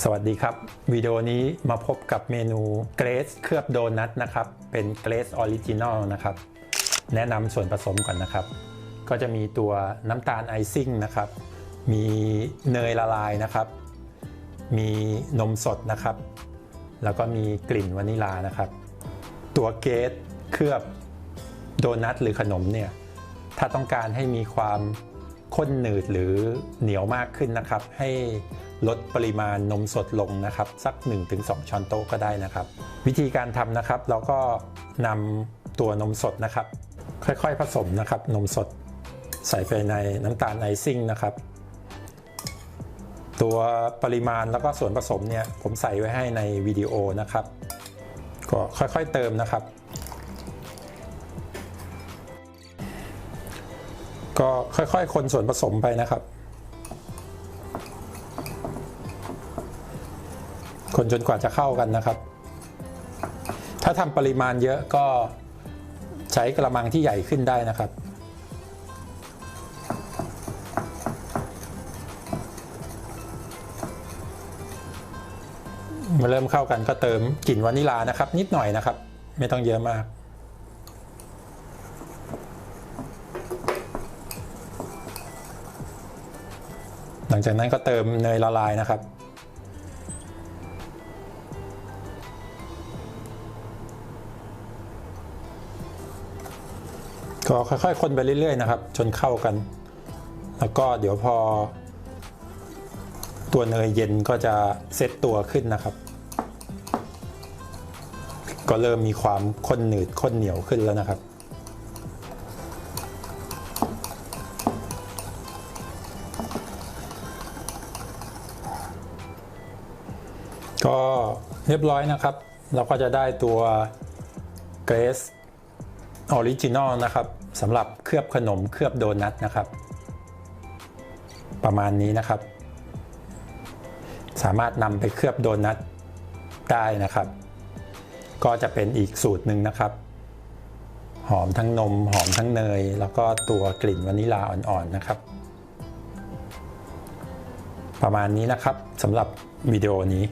สวัสดีครับ วิดีโอนี้มาพบกับเมนูเกรซเคลือบโดนัทนะครับ เป็นเกรซออริจินอลนะครับ แนะนำส่วนผสมก่อนนะครับ ก็จะมีตัวน้ำตาลไอซิ่งนะครับ มีเนยละลายนะครับ มีนมสดนะครับ แล้วก็มีกลิ่นวานิลานะครับ ตัวเกรซเคลือบโดนัทหรือขนมเนี่ย ถ้าต้องการให้มีความ ข้นหนืดหรือเหนียวมากขึ้นนะครับ ให้ลดปริมาณนมสดลงนะครับ สัก 1-2 ช้อนโต๊ะก็ได้นะครับ วิธีการทำนะครับ เราก็นำตัวนมสดนะครับ ค่อยๆผสมนะครับ นมสดใส่ไปในน้ำตาลไอซิ่งนะครับ ตัวปริมาณแล้วก็ส่วนผสมเนี่ยผมใส่ไว้ให้ในวิดีโอนะครับ ก็ค่อยๆเติมนะครับ ก็ค่อยๆ คนส่วนผสมไปนะครับ คนจนกว่าจะเข้ากันนะครับ ถ้าทำปริมาณเยอะก็ใช้กระมังที่ใหญ่ขึ้นได้นะครับเมื่อเริ่มเข้ากันก็เติมกลิ่นวานิลานะครับ นิดหน่อยนะครับ ไม่ต้องเยอะมาก หลังจากนั้นก็เติมเนยละลายนะครับ ก็ค่อยๆคนไปเรื่อยๆนะครับ จนเข้ากัน แล้วก็เดี๋ยวพอ ตัวเนยเย็นก็จะเซตตัวขึ้นนะครับ ก็เริ่มมีความข้นหนืดข้นเหนียวขึ้นแล้วนะครับ ก็เรียบร้อยนะครับ เราก็จะได้ตัวเกรสออริจินอลนะครับสำหรับเคลือบขนมเคลือบโดนัทนะครับ ประมาณนี้นะครับ สามารถนำไปเคลือบโดนัทได้นะครับ ก็จะเป็นอีกสูตรหนึ่งนะครับ หอมทั้งนมหอมทั้งเนย แล้วก็ตัวกลิ่นวานิลาอ่อนๆนะครับ ประมาณนี้นะครับสำหรับวิดีโอนี้